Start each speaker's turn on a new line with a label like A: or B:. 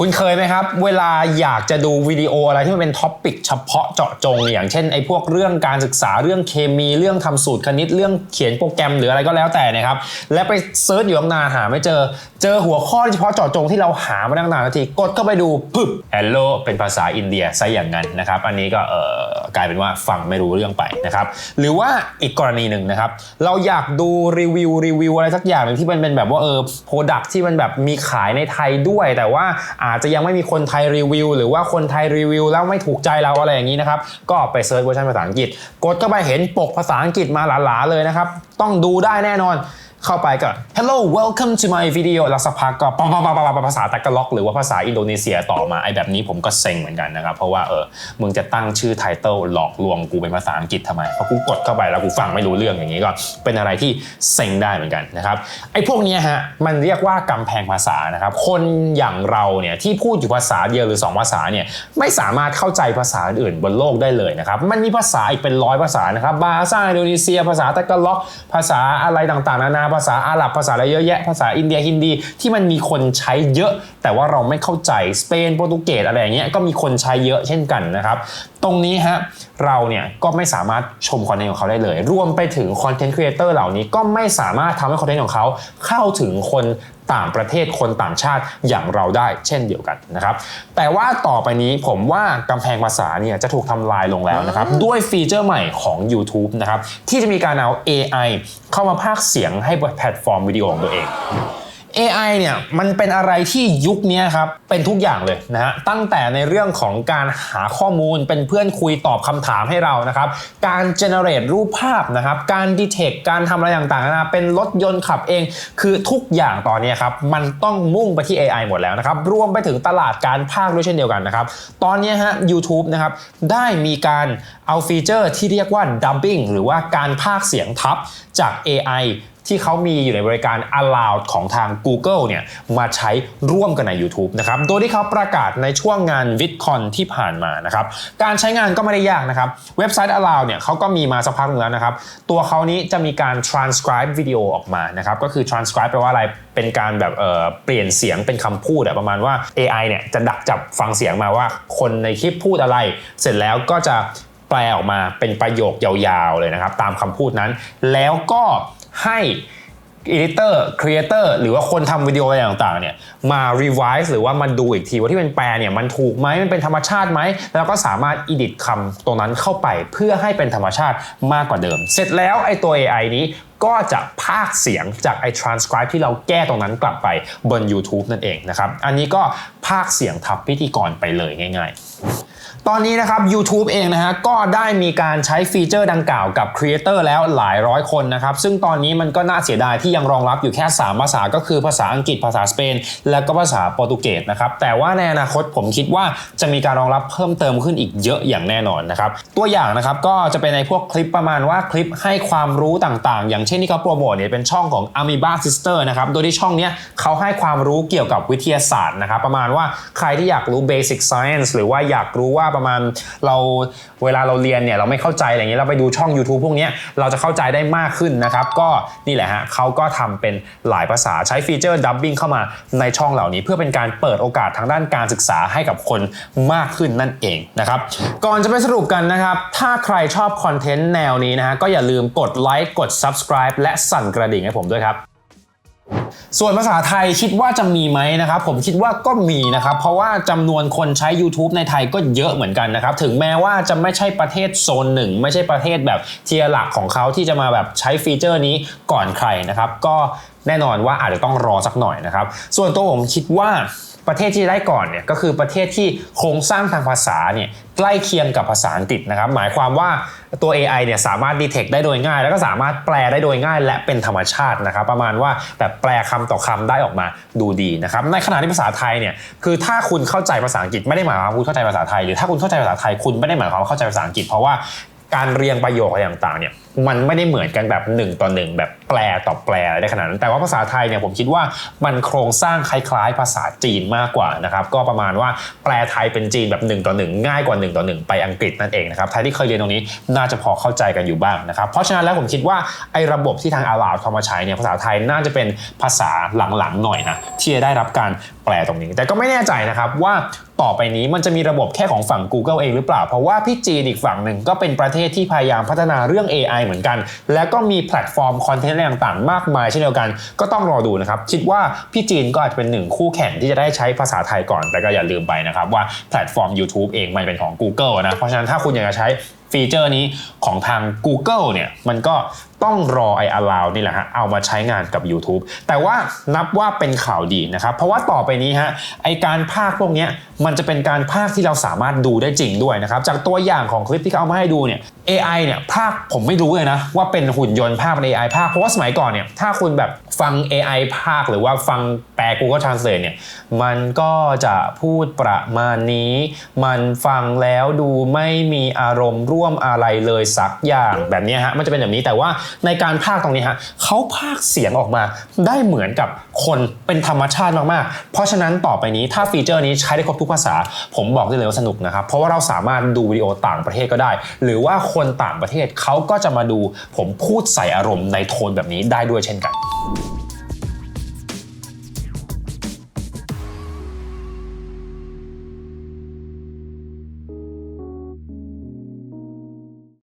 A: คุณเคยไหมครับ เวลาอยากจะดูวิดีโออะไรที่มันเป็นท็อปปิกเฉพาะเจาะจง อย่างเช่นไอ้พวกเรื่องการศึกษาเรื่องเคมีเรื่องทำสูตรคณิตเรื่องเขียนโปรแกรมหรืออะไรก็แล้วแต่นะครับ และไปเซิร์ชอยู่ตั้งนานหาไม่เจอ เจอหัวข้อเฉพาะเจาะจงที่เราหามาตั้งนานนาทีกดเข้าไปดูปึ๊บ Hello เป็นภาษาอินเดียซะอย่างนั้นนะครับ อันนี้ก็เอ่อกลายเป็นว่าฟังไม่รู้เรื่องไปนะครับหรือว่าอีกกรณีหนึ่งนะครับ เราอยากดูรีวิวรีวิวอะไรสักอย่างหนึ่งที่มันเป็นแบบว่าเออโปรดักที่มันแบบมีขายในไทยด้วยแต่ว่าอาจจะยังไม่มีคนไทยรีวิว หรือว่าคนไทยรีวิว แล้วไม่ถูกใจเราอะไรอย่างนี้นะครับ ก็ไปเซิร์ชเวอร์ชันภาษาอังกฤษ กดเข้าไปเห็นปกภาษาอังกฤษมาหลาๆเลยนะครับ ต้องดูได้แน่นอน เข้าไปก็ hello welcome to my video แล้วสักพักก็ปังปังปังปังภาษาตะกล็อก หรือว่าภาษาอินโดนีเซียต่อมาไอ้แบบนี้ผมก็เซ็งเหมือนกันนะครับ เพราะว่าเออมึงจะตั้งชื่อไทเติลหลอกลวงกูเป็นภาษาอังกฤษทำไมเพราะกูกดเข้าไปแล้วกูฟังไม่รู้เรื่องอย่างนี้ก็เป็นอะไรที่เซ็งได้เหมือนกันนะครับไอ้พวกเนี้ยฮะมันเรียกว่ากำแพงภาษานะครับคนอย่างเราเนี่ยที่พูดอยู่ภาษาเดียวหรือ 2 ภาษาเนี่ยไม่สามารถเข้าใจภาษาอื่นบนโลกได้เลยนะครับมันมีภาษาอีกเป็นร้อยภาษานะครับบาซ่าอินโดนีเซีย ภาษาตะกล็อก ภาษาอะไรต่างๆนานาภาษาอาหรับภาษาอะไรเยอะแยะภาษาอินเดียฮินดี ที่มันมีคนใช้เยอะ แต่ว่าเราไม่เข้าใจสเปนโปรตุเกสอะไรอย่างเงี้ยก็มีคนใช้เยอะเช่นกันนะครับ ตรงนี้ฮะเราเนี่ยก็ไม่สามารถชมคอนเทนต์ของเขาได้เลย รวมไปถึงคอนเทนต์ครีเอเตอร์เหล่านี้ก็ไม่สามารถทำให้คอนเทนต์ของเขาเข้าถึงคนต่างประเทศคนต่างชาติอย่างเราได้เช่นเดียวกันนะครับ แต่ว่าต่อไปนี้ผมว่ากำแพงภาษาเนี่ยจะถูกทำลายลงแล้วนะครับ ด้วยฟีเจอร์ใหม่ของ YouTube นะครับ ที่จะมีการเอา AI เข้ามาพากย์เสียงให้บนแพลตฟอร์มวิดีโอของตัวเอง AI เนี่ยมันเป็นอะไรที่ยุคนี้ครับเป็นทุกอย่างเลยนะฮะตั้งแต่ในเรื่องของการหาข้อมูลเป็นเพื่อนคุยตอบคำถามให้เรานะครับการ generate รูปภาพนะครับการ detect การทำอะไรต่างๆนะเป็นรถยนต์ขับเอง คือทุกอย่างตอนนี้ครับมันต้องมุ่งไปที่ AI หมดแล้วนะครับรวมไปถึงตลาดการภาคด้วยเช่นเดียวกันนะครับตอนนี้ฮะ YouTube นะครับได้มีการเอาฟีเจอร์ที่เรียกว่า dubbing หรือว่าการภาคเสียงทับจาก AI ที่เขามีอยู่ในบริการ Allowed ของทาง Google เนี่ยมาใช้ร่วมกันใน YouTube นะครับโดยที่เขาประกาศในช่วงงาน VidCon ที่ผ่านมานะครับการใช้งานก็ไม่ได้ยากนะครับเว็บไซต์ Allowed เนี่ยเขาก็มีมาสักพักหนึงแล้วนะครับตัวเขานี้จะมีการ transcribe วิดีโอออกมานะครับก็คือ transcribe แปลว่าอะไรเป็นการแบบเเปลี่ยนเสียงเป็นคำพูดอะประมาณว่า AI เนี่ยจะดักจับฟังเสียงมาว่าคนในคลิปพูดอะไร เสร็จแล้วก็จะแปลออกมาเป็นประโยคยาวๆเลยนะครับ ตามคำพูดนั้น แล้วก็ ให้ editor creator หรือว่าคนทำวิดีโออะไรต่างๆเนี่ยมา revise หรือว่ามาดูอีกทีว่าที่เป็นแปลเนี่ยมันถูกไหมมันเป็นธรรมชาติไหม แล้วก็สามารถ edit คำตรงนั้นเข้าไปเพื่อให้เป็นธรรมชาติมากกว่าเดิม เสร็จแล้วไอ้ตัว AI นี้ก็จะพากเสียงจากไอ้ transcribe ที่เราแก้ตรงนั้นกลับไปบน YouTube นั่นเองนะครับ อันนี้ก็พากเสียงทับพิธีกรไปเลยง่าย ๆ ตอนนี้นะครับ YouTube เองนะฮะก็ได้มีการใช้ฟีเจอร์ดังกล่าวกับครีเอเตอร์แล้วหลายร้อยคนนะครับ ซึ่งตอนนี้มันก็น่าเสียดายที่ยังรองรับอยู่แค่ 3 ภาษาก็คือภาษาอังกฤษภาษาสเปน และก็ภาษาโปรตุเกสนะครับ แต่ว่าในอนาคตผมคิดว่าจะมีการรองรับเพิ่มเติมขึ้นอีกเยอะอย่างแน่นอนนะครับ ตัวอย่างนะครับก็จะเป็นในพวกคลิปประมาณว่าคลิปให้ความรู้ต่างๆ อย่างเช่นที่เขาโปรโมทเนี่ยเป็นช่องของ Amoeba Sister นะครับโดยที่ช่องเนี้ยเขาให้ความรู้เกี่ยวกับวิทยาศาสตร์นะครับประมาณว่าใครที่อยากรู้ Basic Science หรือว่าอยากรู้ว่าประมาณเราเวลาเราเรียนเนี่ยเราไม่เข้าใจอะไรเงี้ยเราไปดูช่อง YouTube พวกนี้เราจะเข้าใจได้มากขึ้นนะครับก็นี่แหละฮะเขาก็ทำเป็นหลายภาษาใช้ฟีเจอร์ dubbing เข้ามาในช่องเหล่านี้ เพื่อเป็นการเปิดโอกาสทางด้านการศึกษาให้กับคนมากขึ้นนั่นเองนะครับก่อนจะไปสรุปกันนะครับถ้าใครชอบคอนเทนต์แนวนี้นะฮะก็อย่าลืมกดไลค์กด subscribe และสั่นกระดิ่งให้ผมด้วยครับ ส่วนภาษาไทยคิดว่าจะมีไหมนะครับ ผมคิดว่าก็มีนะครับ เพราะว่าจำนวนคนใช้ YouTube ในไทยก็เยอะเหมือนกันนะครับ ถึงแม้ว่าจะไม่ใช่ประเทศโซนหนึ่ง ไม่ใช่ประเทศแบบเทียร์หลักของเขาที่จะมาแบบใช้ฟีเจอร์นี้ก่อนใครนะครับ ก็แน่นอนว่าอาจจะต้องรอสักหน่อยนะครับ ส่วนตัวผมคิดว่า ประเทศที่ได้ก่อนเนี่ยก็คือประเทศที่โครงสร้างทางภาษาเนี่ยใกล้เคียงกับภาษาอังกฤษนะครับ หมายความว่าตัว AI เนี่ยสามารถ detect ได้โดยง่าย แล้วก็สามารถแปลได้โดยง่าย และเป็นธรรมชาตินะครับ ประมาณว่าแบบแปลคำต่อคำได้ออกมาดูดีนะครับ ในขณะที่ภาษาไทยเนี่ยคือถ้าคุณเข้าใจภาษาอังกฤษไม่ได้หมายความว่าคุณเข้าใจภาษาไทย หรือถ้าคุณเข้าใจภาษาไทยคุณไม่ได้หมายความว่าเข้าใจภาษาอังกฤษเพราะว่าการเรียงประโยคอะไรต่างๆเนี่ย มันไม่ได้เหมือนกันแบบหนึ่งต่อหนึ่งแบบแปลต่อแปลอะไรได้ขนาดนั้น แต่ว่าภาษาไทยเนี่ยผมคิดว่ามันโครงสร้างคล้ายๆ ภาษาจีนมากกว่านะครับก็ประมาณว่าแปลไทยเป็นจีนแบบ1ต่อ1ง่ายกว่า1ต่อ1ไปอังกฤษนั่นเองนะครับใครที่เคยเรียนตรงนี้น่าจะพอเข้าใจกันอยู่บ้างนะครับเพราะฉะนั้นแล้วผมคิดว่าไอ้ระบบที่ทางอาลาวเขามาใช้เนี่ยภาษาไทยน่าจะเป็นภาษาหลังๆหน่อยนะที่จะได้รับการแปลตรงนี้ แต่ก็ไม่แน่ใจนะครับว่าต่อไปนี้มันจะมีระบบแค่ของฝั่ง Google เองหรือเปล่า เพราะว่าพี่จีนอีกฝั่งหนึ่งก็เป็นประเทศที่พยายามพัฒนาเรื่อง AI เหมือนกัน แล้วก็มีแพลตฟอร์มคอนเทนต์อะไรต่างๆ มากมายเช่นเดียวกัน ก็ต้องรอดูนะครับ คิดว่าพี่จีนก็อาจจะเป็นหนึ่งคู่แข่งที่จะได้ใช้ภาษาไทยก่อน แต่ก็อย่าลืมไปนะครับว่าแพลตฟอร์ม YouTube เองมันเป็นของ Google นะ เพราะฉะนั้นถ้าคุณอยากจะใช้ฟีเจอร์นี้ของทาง Google เนี่ยมันก็ ต้องรอไอ allow นี่แหละฮะเอามาใช้งานกับ YouTube แต่ว่านับว่าเป็นข่าวดีนะครับ เพราะว่าต่อไปนี้ฮะไอการภาคพวกนี้มันจะเป็นการภาคที่เราสามารถดูได้จริงด้วยนะครับ จากตัวอย่างของคลิปที่เขาเอามาให้ดูเนี่ย AI เนี่ยภาคผมไม่รู้เลยนะ ว่าเป็นหุ่นยนต์ภาคเป็น AI ภาคเพราะว่าสมัยก่อนเนี่ยถ้าคุณแบบฟัง AI ภาคหรือว่าฟังแปล Google Translate เนี่ยมันก็จะพูดประมาณนี้ มันฟังแล้วดูไม่มีอารมณ์ร่วมอะไรเลยสักอย่างแบบนี้ฮะมันจะเป็นแบบนี้แต่ว่าในการภาคตรงนี้ฮะเขาภาคเสียงออกมาได้เหมือนกับคนเป็นธรรมชาติมากๆ เพราะฉะนั้นต่อไปนี้ถ้าฟีเจอร์นี้ใช้ได้ครบทุกภาษา ผมบอกได้เลยว่าสนุกนะครับ เพราะว่าเราสามารถดูวิดีโอต่างประเทศก็ได้ หรือว่าคนต่างประเทศเขาก็จะมาดูผมพูดใส่อารมณ์ในโทนแบบนี้ได้ด้วยเช่นกัน